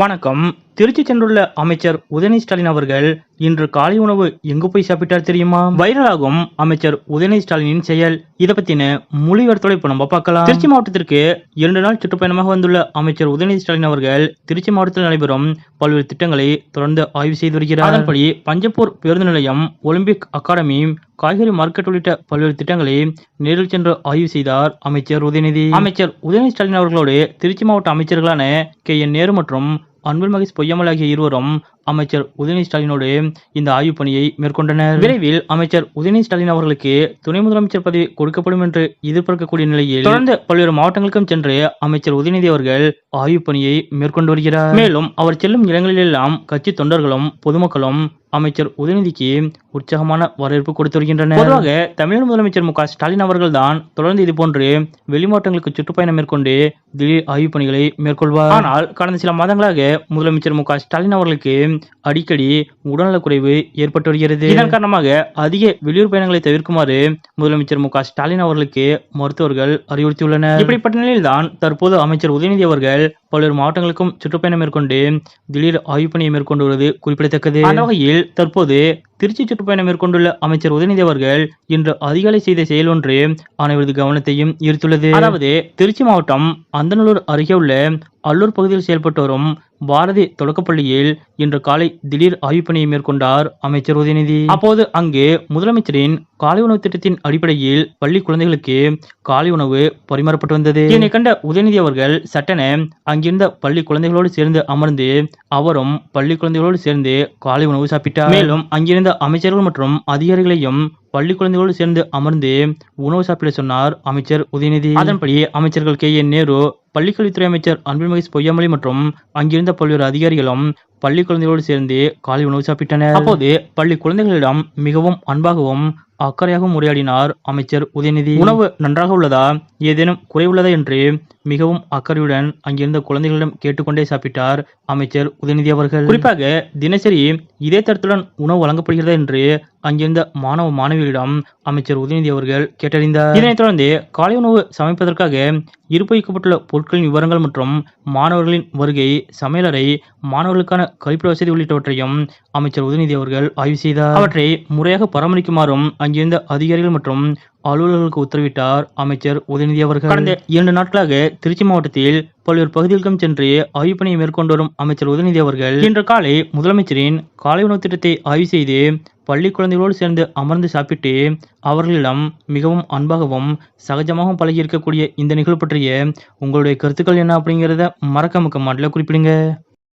வணக்கம். திருச்சி சென்றுள்ள அமைச்சர் உதயநிதி ஸ்டாலின் அவர்கள் இன்று காலை உணவு எங்கு போய் சாப்பிட்டார் தெரியுமா? வைரலாகும். அமைச்சர் உதயநிதி ஸ்டாலினின் செயல். இதை பத்தின மொழிவர்த்தலை இப்ப நம்ம பார்க்கலாம். திருச்சி மாவட்டத்திற்கு இரண்டு நாள் சுற்றுப்பயணமாக வந்துள்ள அமைச்சர் உதயநிதி ஸ்டாலின் அவர்கள் திருச்சி மாவட்டத்தில் நடைபெறும் பல்வேறு திட்டங்களை தொடர்ந்து ஆய்வு செய்து வருகிறார். அதன்படி பஞ்சப்பூர் பேருந்து நிலையம் ஒலிம்பிக் அகாடமி காய்கறி மார்க்கெட் உள்ளிட்ட பல்வேறு திட்டங்களை நேரில் சென்று ஆய்வு செய்தார் அமைச்சர் உதயநிதி. அமைச்சர் உதயநிதி ஸ்டாலின் அவர்களோடு திருச்சி மாவட்ட அமைச்சர்களான கே என் நேரு மற்றும் அன்பில் மகேஷ் பொய்யாமல் இருவரும் அமைச்சர் உதயநிதி ஸ்டாலினோடு இந்த ஆய்வுப் பணியை மேற்கொண்டனர். விரைவில் அமைச்சர் உதயநிதி ஸ்டாலின் அவர்களுக்கு துணை முதலமைச்சர் பதவி கொடுக்கப்படும் என்று எதிர்பார்க்கக்கூடிய நிலையில் தொடர்ந்து பல்வேறு மாவட்டங்களுக்கும் சென்று அமைச்சர் உதயநிதி அவர்கள் ஆய்வுப் பணியை மேற்கொண்டு வருகிறார். மேலும் அவர் செல்லும் இடங்களிலெல்லாம் கட்சி தொண்டர்களும் பொதுமக்களும் அமைச்சர் உதயநிதிக்கு உற்சாகமான வரவேற்பு கொடுத்து வருகின்றனர். பொதுவாக தமிழக முதலமைச்சர் மு ஸ்டாலின் அவர்கள் தான் தொடர்ந்து இதுபோன்று வெளிமாவட்டங்களுக்கு சுற்றுப்பயணம் மேற்கொண்டு திடீர் ஆய்வுப் பணிகளை மேற்கொள்வார். ஆனால் கடந்த சில மாதங்களாக முதலமைச்சர் மு ஸ்டாலின் அவர்களுக்கு அடிக்கடி உடல்நலக்குறைவு ஏற்பட்டு வருகிறது. இதன் காரணமாக அதிக வெளியூர் பயணங்களை தவிர்க்குமாறு முதலமைச்சர் மு ஸ்டாலின் அவர்களுக்கு மருத்துவர்கள் அறிவுறுத்தியுள்ளனர். இப்படிப்பட்ட நிலையில்தான் தற்போது அமைச்சர் உதயநிதி அவர்கள் பல்வேறு மாவட்டங்களுக்கும் சுற்றுப்பயணம் மேற்கொண்டு திடீர் ஆய்வுப் பணியை மேற்கொண்டு வருவது குறிப்பிடத்தக்கது. அந்த வகையில் தற்போது திருச்சி சுற்றுப்பயணம் மேற்கொண்டுள்ள அமைச்சர் உதயநிதி அவர்கள் இன்று அதிகாலை செய்த செயல் ஒன்று அனைவரது கவனத்தையும் ஈர்த்துள்ளது. அதாவது திருச்சி மாவட்டம் அந்தநல்லூர் அருகே உள்ள அல்லூர் பகுதியில் செயல்பட்டு வரும் பாரதி தொடக்கப்பள்ளியில் இன்று காலை திடீர் ஆய்வுப் பணியை மேற்கொண்டார் அமைச்சர் உதயநிதி. அப்போது அங்கு முதலமைச்சரின் காலை உணவு திட்டத்தின் அடிப்படையில் பள்ளி குழந்தைகளுக்கு காலை உணவு பரிமாறப்பட்டு வந்தது. இதனை கண்ட உதயநிதி அவர்கள் சட்டென அங்கிருந்த பள்ளி குழந்தைகளோடு சேர்ந்து அமர்ந்து அவரும் பள்ளி குழந்தைகளோடு சேர்ந்து காலை உணவு சாப்பிட்டார். மேலும் அங்கிருந்த அமைச்சர்கள் மற்றும் அதிகாரிகளையும் பள்ளி குழந்தைகளோடு சேர்ந்து அமர்ந்து உணவு சாப்பிட சொன்னார் அமைச்சர் உதயநிதி. அதன்படி அமைச்சர்கள் கே என் நேரு பள்ளிக்கல்வித்துறை அமைச்சர் அன்பில் மகேஷ் பொய்யாமொழி மற்றும் அங்கிருந்த பல்வேறு அதிகாரிகளும் பள்ளி குழந்தைகளோடு சேர்ந்து காலை உணவு சாப்பிட்டனர். அப்போது பள்ளி குழந்தைகளிடம் மிகவும் அன்பாகவும் அக்கறையாகவும் உரையாடினார் அமைச்சர் உதயநிதி. உணவு நன்றாக உள்ளதா? ஏதேனும் குறை உள்ளதா என்று மிகவும் அக்கறையுடன் அங்கிருந்த குழந்தைகளிடம் கேட்டுக்கொண்டே சாப்பிட்டார் அமைச்சர் உதயநிதி அவர்கள். குறிப்பாக தினசரி இதே தரத்துடன் உணவு வழங்கப்படுகிறது என்று அங்கிருந்த மாணவ மாணவிகளிடம் அமைச்சர் உதயநிதி அவர்கள் கேட்டறிந்தார். இதனைத் தொடர்ந்து காலை உணவு சமைப்பதற்காக இருப்பு வைக்கப்பட்டுள்ள பொருட்களின் விவரங்கள் மற்றும் மாணவர்களின் வருகை சமையலறை மாணவர்களுக்கான கழிப்பிட வசதி உள்ளிட்டவற்றையும் அமைச்சர் உதயநிதி அவர்கள் ஆய்வு செய்தார். அவற்றை முறையாக பராமரிக்குமாறும் அங்கிருந்த அதிகாரிகள் மற்றும் அலுவலர்களுக்கு உத்தரவிட்டார். அமைச்சர் உதயநிதி அவர்கள் கடந்த. இரண்டு நாட்களாக திருச்சி மாவட்டத்தில் பல்வேறு பகுதிகளுக்கும் சென்று ஆய்வுப் பணியை மேற்கொண்டு வரும் அமைச்சர் உதயநிதி அவர்கள் இன்று காலை முதலமைச்சரின் காலை உணவு திட்டத்தை ஆய்வு செய்து பள்ளி குழந்தைகளோடு சேர்ந்து அமர்ந்து சாப்பிட்டு அவர்களிடம் மிகவும் அன்பாகவும் சகஜமாகவும் பழகி இருக்கக்கூடிய இந்த நிகழ்வு பற்றிய உங்களுடைய கருத்துக்கள் என்ன அப்படிங்கிறத மறக்காம கமெண்ட்ல குறிப்பிடுங்க.